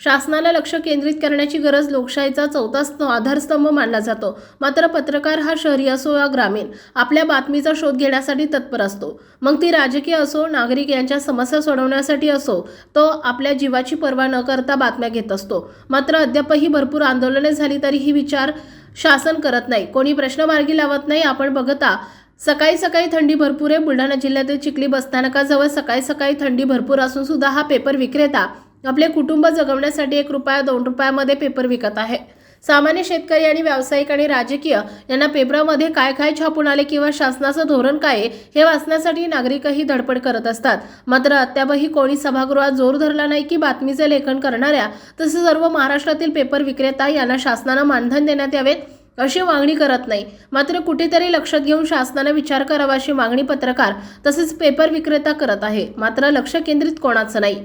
शासनाला लक्ष केंद्रित करण्याची गरज लोकशाहीचा चौथा स्त- आधारस्तंभ मानला जातो. मात्र पत्रकार हा शहरी असो या ग्रामीण आपल्या बातमीचा शोध घेण्यासाठी तत्पर असतो. मग ती राजकीय असो नागरिक यांच्या समस्या सोडवण्यासाठी असो तो आपल्या जीवाची पर्वा न करता बातम्या घेत असतो. मात्र अद्यापही भरपूर आंदोलने झाली तरीही विचार शासन करत नाही. कोणी प्रश्न मार्गी लावत नाही आपण बघता सकाळी सकाळी थंडी भरपूर आहे. बुलढाणा जिल्ह्यातील चिखली बसस्थानकाजवळ सकाळी सकाळी थंडी भरपूर असून सुद्धा हा पेपर विक्रेता आपले कुटुंब जगवण्यासाठी एक रुपया दोन रुपयामध्ये पेपर विकत आहे. सामान्य शेतकरी आणि व्यावसायिक आणि राजकीय यांना पेपरामध्ये काय काय छापून आले किंवा शासनाचं धोरण काय आहे हे वाचण्यासाठी नागरिकही धडपड करत असतात. मात्र अद्यापही कोणी सभागृहात जोर धरला नाही की बातमीचे लेखन करणाऱ्या तसेच सर्व महाराष्ट्रातील पेपर विक्रेता यांना शासनानं मानधन देण्यात यावे अशी मागणी करत नाही. मात्र कुठेतरी लक्षात घेऊन शासनाने विचार करावा अशी मागणी पत्रकार तसेच पेपर विक्रेता करत आहे. मात्र लक्ष केंद्रित कोणाचं नाही.